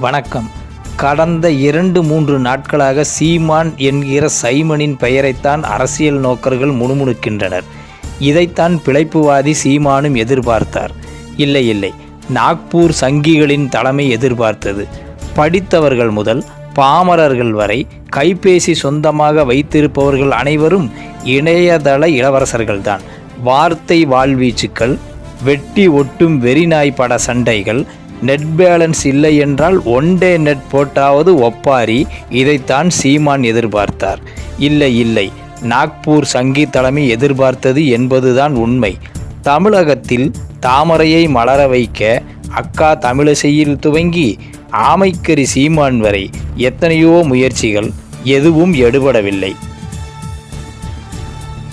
வணக்கம். கடந்த இரண்டு மூன்று நாட்களாக சீமான் என்கிற சைமனின் பெயரைத்தான் அரசியல் நோக்கர்கள் முணுமுணுக்கின்றனர். இதைத்தான் பிழைப்புவாதி சீமானும் எதிர்பார்த்தார். இல்லை இல்லை. நாக்பூர் சங்கிகளின் தலைமை எதிர்பார்த்தது. படித்தவர்கள் முதல் பாமரர்கள் வரை கைபேசி சொந்தமாக வைத்திருப்பவர்கள் அனைவரும் இணையதள இளவரசர்கள்தான். வார்த்தை வாழ்வீச்சுக்கள் வெட்டி ஒட்டும் வெறிநாய் பட சண்டைகள் நெட் பேலன்ஸ் இல்லை என்றால் ஒன் டே நெட் போட்டாவது ஒப்பாரி. இதைத்தான் சீமான் எதிர்பார்த்தார். இல்லை இல்லை. நாக்பூர் சங்கி தலைமை எதிர்பார்த்தது என்பதுதான் உண்மை. தமிழகத்தில் தாமரையை மலர வைக்க அக்கா தமிழிசையில் துவங்கி ஆமைக்கரி சீமான் வரை எத்தனையோ முயற்சிகள் எதுவும் எடுபடவில்லை.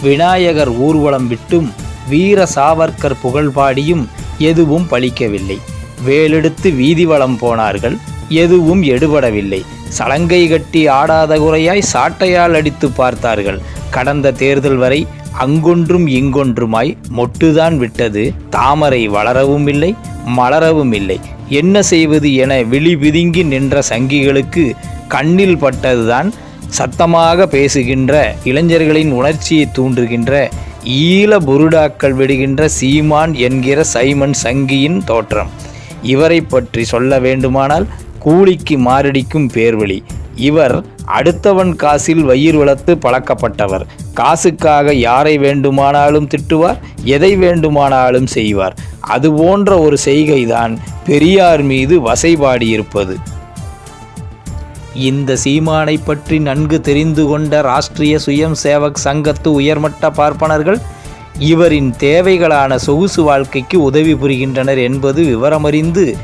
விநாயகர் ஊர்வலம் விட்டும் வீர சாவர்கர் புகழ்பாடியும் எதுவும் பலிக்கவில்லை. வேலெடுத்து வீதி வளம் போனார்கள். எதுவும் எடுபடவில்லை. சலங்கை கட்டி ஆடாத குறையாய் சாட்டையால் அடித்து பார்த்தார்கள். கடந்த தேர்தல் வரை அங்கொன்றும் இங்கொன்றுமாய் மொட்டுதான் விட்டது. தாமரை வளரவும் இல்லை மலரவும் இல்லை. என்ன செய்வது என விழி பிதுங்கி நின்ற சங்கிகளுக்கு கண்ணில் பட்டதுதான் சத்தமாக பேசுகின்ற இளைஞர்களின் உணர்ச்சியை தூண்டுகின்ற ஈழ புருடாக்கள் விடுகின்ற சீமான் என்கிற சைமன் சங்கியின் தோற்றம். இவரை பற்றி சொல்ல வேண்டுமானால் கூலிக்கு மாரடிக்கும் பேர்வழி. இவர் அடுத்தவன் காசில் வயிறு வளர்த்து பழக்கப்பட்டவர். காசுக்காக யாரை வேண்டுமானாலும் திட்டுவார் எதை வேண்டுமானாலும் செய்வார். அது போன்ற ஒரு செய்கைதான் பெரியார் மீது வசைபாடியிருப்பது இந்த சீமானை பற்றி நன்கு தெரிந்து கொண்ட ராஷ்டிரிய சுயம் சேவக் சங்கத்து உயர்மட்ட பார்ப்பனர்கள் இவரின் தேவைகளான சொகுசு வாழ்க்கைக்கு உதவி புரிகின்றனர் என்பது விவரமறிந்து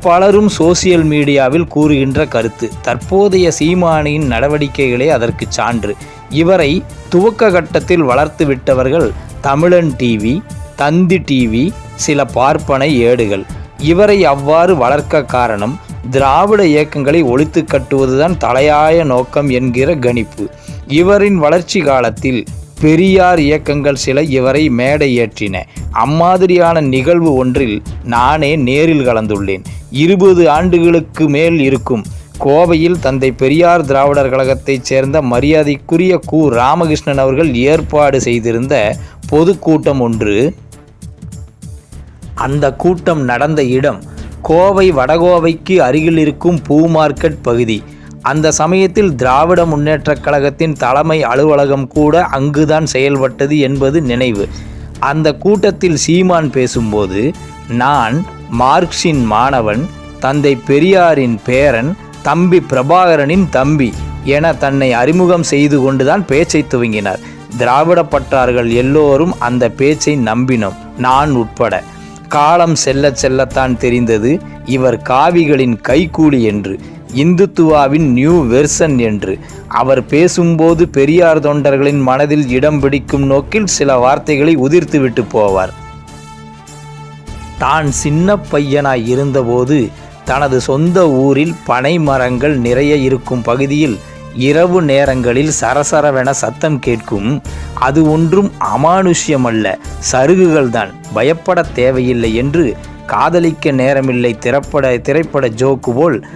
பலரும் சோசியல் மீடியாவில் கூறுகின்ற கருத்து. தற்போதைய சீமானியின் நடவடிக்கைகளே அதற்கு சான்று. இவரை துவக்க கட்டத்தில் வளர்த்து விட்டவர்கள் தமிழன் டிவி தந்தி டிவி சில பார்ப்பனை ஏடுகள். இவரை அவ்வாறு வளர்க்க காரணம் திராவிட இயக்கங்களை ஒழித்து கட்டுவதுதான் தலையாய நோக்கம் என்கிற கணிப்பு. இவரின் வளர்ச்சி காலத்தில் பெரியார் இயக்கங்கள் சில இவரை மேடை ஏற்றின அம்மாதிரியான நிகழ்வு ஒன்றில் நானே நேரில் கலந்துள்ளேன். இருபது ஆண்டுகளுக்கு மேல் இருக்கும். கோவையில் தந்தை பெரியார் திராவிடர் கழகத்தைச் சேர்ந்த மரியாதைக்குரிய கு. ராமகிருஷ்ணன் அவர்கள் ஏற்பாடு செய்திருந்த பொதுக்கூட்டம் ஒன்று. அந்த கூட்டம் நடந்த இடம் கோவை வடகோவைக்கு அருகில் இருக்கும் பூ மார்க்கெட் பகுதி. அந்த சமயத்தில் திராவிட முன்னேற்றக் கழகத்தின் தலைமை அலுவலகம் கூட அங்குதான் செயல்பட்டது என்பது நினைவு. அந்த கூட்டத்தில் சீமான் பேசும்போது நான் மார்க்சின் மாணவன் தந்தை பெரியாரின் பேரன் தம்பி பிரபாகரனின் தம்பி என தன்னை அறிமுகம் செய்து கொண்டுதான் பேச்சை துவங்கினார். திராவிட பற்றார்கள் எல்லோரும் அந்த பேச்சை நம்பினோம். நான் உட்பட. காலம் செல்ல செல்லத்தான் தெரிந்தது. இவர் காவிகளின் கைக்கூலி என்று. இந்துத்துவாவின் நியூ வெர்சன் என்று. அவர் பேசும்போது பெரியார் தொண்டர்களின் மனதில் இடம் பிடிக்கும் நோக்கில் சில வார்த்தைகளை உதிர்த்துவிட்டு போவார். தான் சின்ன பையனாய் இருந்தபோது தனது சொந்த ஊரில் பனை மரங்கள் நிறைய இருக்கும் பகுதியில் இரவு நேரங்களில் சரசரவென சத்தம் கேட்கும். அது ஒன்றும் அமானுஷ்யமல்ல சருகுகள்தான் பயப்பட தேவையில்லை என்று காதலிக்க நேரமில்லை திரைப்பட திரைப்பட ஜோக்கு போல்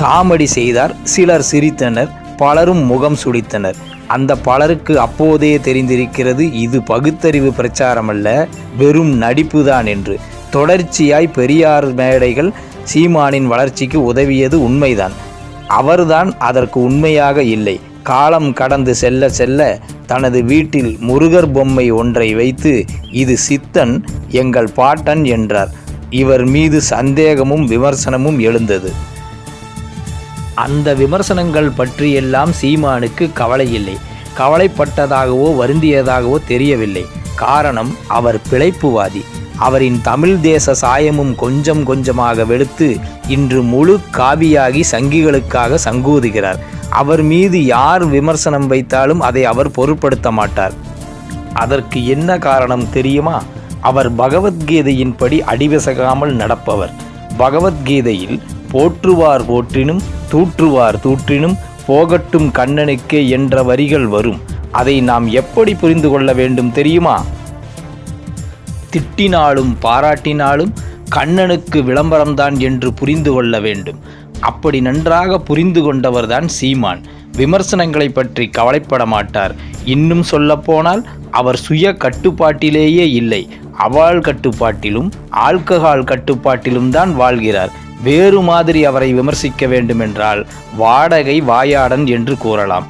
காமெடி செய்தார். சிலர் சிரித்தனர். பலரும் முகம் சுடித்தனர் அந்த பலருக்கு அப்போதே தெரிந்திருக்கிறது இது பகுத்தறிவு பிரச்சாரமல்ல வெறும் நடிப்புதான் என்று. தொடர்ச்சியாய் பெரியார் மேடைகள் சீமானின் வளர்ச்சிக்கு உதவியது உண்மைதான். அவர்தான் அதற்கு உண்மையாக இல்லை. காலம் கடந்து செல்ல செல்ல தனது வீட்டில் முருகர் பொம்மை ஒன்றை வைத்து இது சித்தன் எங்கள் பாட்டன் என்றார். இவர் மீது சந்தேகமும் விமர்சனமும் எழுந்தது. அந்த விமர்சனங்கள் பற்றியெல்லாம் சீமானுக்கு கவலை இல்லை கவலைப்பட்டதாகவோ வருந்தியதாகவோ தெரியவில்லை. காரணம் அவர் பிழைப்புவாதி. அவரின் தமிழ் தேச சாயமும் கொஞ்சம் கொஞ்சமாக வெளுத்து இன்று முழு காவியாகி சங்கிகளுக்காக சங்கூதுகிறார். அவர் மீது யார் விமர்சனம் வைத்தாலும் அதை அவர் பொருட்படுத்த மாட்டார். அதற்கு என்ன காரணம் தெரியுமா? அவர் பகவத்கீதையின்படி அடிவசகாமல் நடப்பவர். பகவத்கீதையில் போற்றுவார் போற்றினும் தூற்றுவார் தூற்றினும் போகட்டும் கண்ணனுக்கே என்ற வரிகள் வரும். அதை நாம் எப்படி புரிந்து கொள்ள வேண்டும் தெரியுமா? திட்டினாலும் பாராட்டினாலும் கண்ணனுக்கு விளம்பரம்தான் என்று புரிந்து கொள்ள வேண்டும். அப்படி நன்றாக புரிந்து கொண்டவர்தான் சீமான். விமர்சனங்களை பற்றி கவலைப்பட மாட்டார். இன்னும் சொல்லப்போனால் அவர் சுய கட்டுப்பாட்டிலேயே இல்லை. அவாள் கட்டுப்பாட்டிலும் ஆல்கஹால் கட்டுப்பாட்டிலும் தான் வாழ்கிறார். வேறு மாதிரி அவரை விமர்சிக்க வேண்டுமென்றால் வாடகை வாயாடன் என்று கூறலாம்.